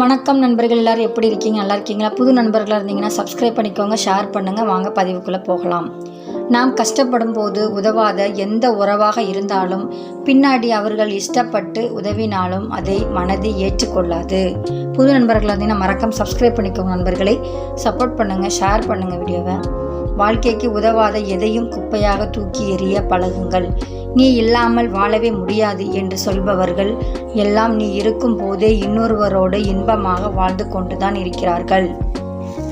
வணக்கம் நண்பர்கள் எல்லாரும் எப்படி இருக்கீங்க? நல்லா இருக்கீங்களா? புது நண்பர்களாக இருந்தீங்கன்னா சப்ஸ்கிரைப் பண்ணிக்கோங்க ஷேர் பண்ணுங்கள் வாங்க பதிவுக்குள்ளே போகலாம். நாம் கஷ்டப்படும் போது உதவாத எந்த உறவாக இருந்தாலும் பின்னாடி அவர்கள் இஷ்டப்பட்டு உதவினாலும் அதை மனதை ஏற்றுக்கொள்ளாது. புது நண்பர்களாக இருந்தீங்கன்னா மறக்காம சப்ஸ்கிரைப் பண்ணிக்கோங்க நண்பர்களை. சப்போர்ட் பண்ணுங்கள் ஷேர் பண்ணுங்கள் வீடியோவை வாழ்க்கைக்கு உதவாத எதையும் குப்பையாக தூக்கி எறிய பழகுங்கள். நீ இல்லாமல் வாழவே முடியாது என்று சொல்பவர்கள் எல்லாம் நீ இருக்கும் போதே இன்னொருவரோடு இன்பமாக வாழ்ந்து கொண்டுதான் இருக்கிறார்கள்.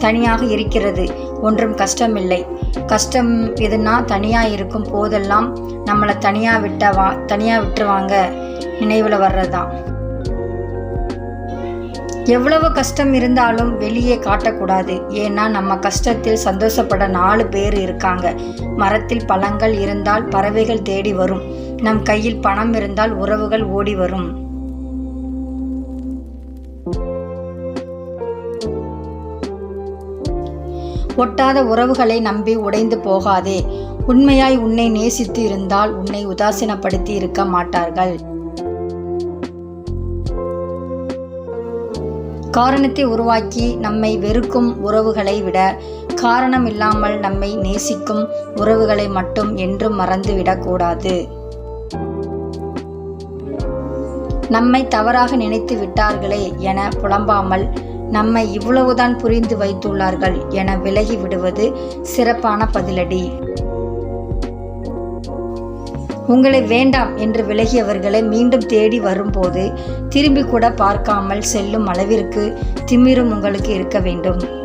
தனியாக இருக்கிறது ஒன்றும் கஷ்டமில்லை. கஷ்டம் எதுனா தனியாக இருக்கும் போதெல்லாம் நம்மளை தனியாக விட்ட வா தனியாக விட்டுருவாங்க. நினைவில் வர்றதுதான். எவ்வளவு கஷ்டம் இருந்தாலும் வெளியே காட்டக்கூடாது. ஏன்னா நம்ம கஷ்டத்தில் சந்தோஷப்பட நாலு பேர் இருக்காங்க. மரத்தில் பழங்கள் இருந்தால் பறவைகள் தேடி வரும். நம் கையில் பணம் இருந்தால் உறவுகள் ஓடி வரும். ஒட்டாத உறவுகளை நம்பி உடைந்து போகாதே. உண்மையாய் உன்னை நேசித்து இருந்தால் உன்னை உதாசீனப்படுத்தி இருக்க மாட்டார்கள். காரணத்தை உருவாக்கி நம்மை வெறுக்கும் உறவுகளை விட காரணம் இல்லாமல் நம்மை நேசிக்கும் உறவுகளை மட்டும் என்றும் மறந்துவிடக்கூடாது நம்மை தவறாக நினைத்து விட்டார்களே என புலம்பாமல் நம்மை இவ்வளவுதான் புரிந்து வைத்துள்ளார்கள் என விலகி விடுவது சிறப்பான பதிலடி. உங்களை வேண்டாம் என்று விலகியவர்களை மீண்டும் தேடி வரும்போது திரும்பி கூட பார்க்காமல் செல்லும் அளவிற்கு திமிரும் உங்களுக்கு இருக்க வேண்டும்.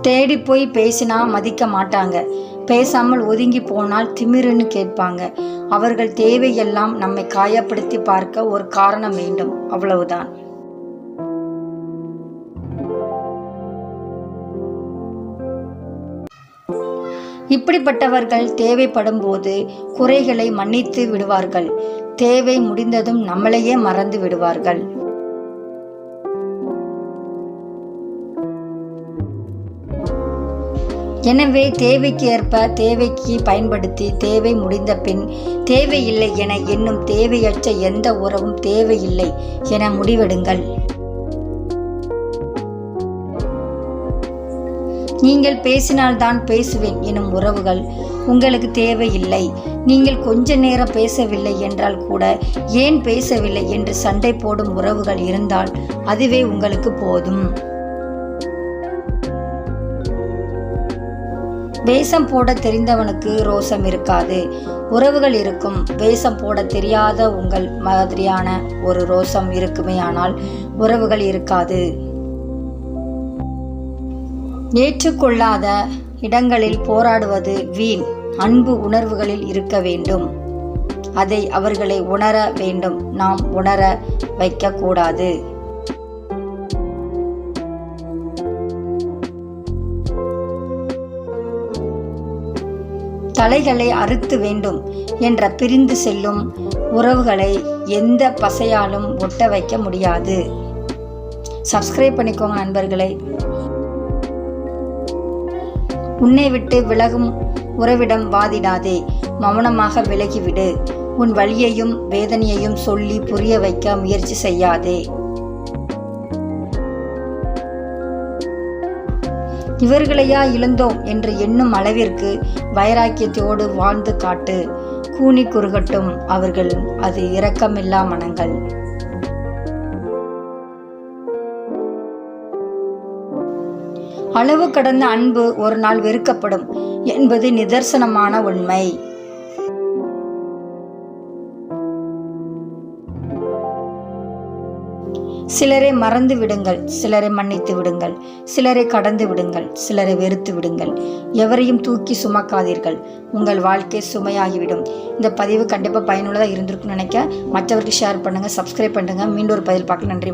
தேடி போய் பேசினா மதிக்க மாட்டாங்க. பேசாமல் ஒதுங்கி போனால் திமிருன்னு கேட்பாங்க. அவர்கள் தேவையெல்லாம் நம்மை காயப்படுத்தி பார்க்க ஒரு காரணம் வேண்டும். அவ்வளவுதான். இப்படிப்பட்டவர்கள் தேவைப்படும் போது குறைகளை மன்னித்து விடுவார்கள். தேவை முடிந்ததும் நம்மளையே மறந்து விடுவார்கள். எனவே தேவைக்கு ஏற்ப தேவைக்கு பயன்படுத்தி தேவை முடிந்த பின் தேவையில்லை என என்னும் தேவையற்ற எந்த உறவும் தேவையில்லை என முடிவெடுங்கள். நீங்கள் பேசினால்தான் பேசுவேன் எனும் உறவுகள் உங்களுக்கு தேவையில்லை. நீங்கள் கொஞ்ச நேரம் பேசவில்லை என்றால் கூட ஏன் பேசவில்லை என்று சண்டை போடும் உறவுகள் இருந்தால் அதுவே உங்களுக்கு போதும். வேஷம் போட தெரிந்தவனுக்கு ரோசம் இருக்காது. உறவுகள் இருக்கும். வேஷம் போட தெரியாத உங்கள் மாதிரியான ஒரு ரோசம் இருக்குமே ஆனால் உறவுகள் இருக்காது. ஏற்றுக்கொள்ளாத இடங்களில் போராடுவது வீண். அன்பு உணர்வுகளில் இருக்க வேண்டும். அதை அவர்களை உணர வேண்டும். நாம் உணர வைக்கக்கூடாது. தலைகளை அறுத்து வேண்டும் என்ற பிரிந்து செல்லும் உறவுகளை எந்த பசையாலும் ஒட்ட வைக்க முடியாது. சப்ஸ்கிரைப் பண்ணிக்கோங்க நண்பர்களை. உன்னை விட்டு விலகும் உறவிடம் வாதிடாதே. மௌனமாக விலகிவிடு. உன் வழியையும் வேதனையையும் சொல்லி புரிய வைக்க முயற்சி செய்யாதே. இவர்களையா இழந்தோம் என்று எண்ணும் அளவிற்கு வைராக்கியத்தோடு வாழ்ந்து காட்டு. கூனி குறுகட்டும் அவர்கள் அது இரக்கமில்லா மனங்கள். அளவு கடந்த அன்பு ஒரு நாள் வெறுக்கப்படும் என்பது நிதர்சனமான உண்மை. சிலரை மறந்து விடுங்கள் சிலரை மன்னித்து விடுங்கள் சிலரை கடந்து விடுங்கள் சிலரை வெறுத்து விடுங்கள். எவரையும் தூக்கி சுமக்காதீர்கள். உங்கள் வாழ்க்கை சுமையாகிவிடும். இந்த பதிவு கண்டிப்பாக பயனுள்ளதாக இருந்திருக்கும்னு நினைக்க மற்றவருக்கு ஷேர் பண்ணுங்கள் சப்ஸ்கிரைப் பண்ணுங்கள் மீண்டும் ஒரு பதில் பார்க்க நன்றி.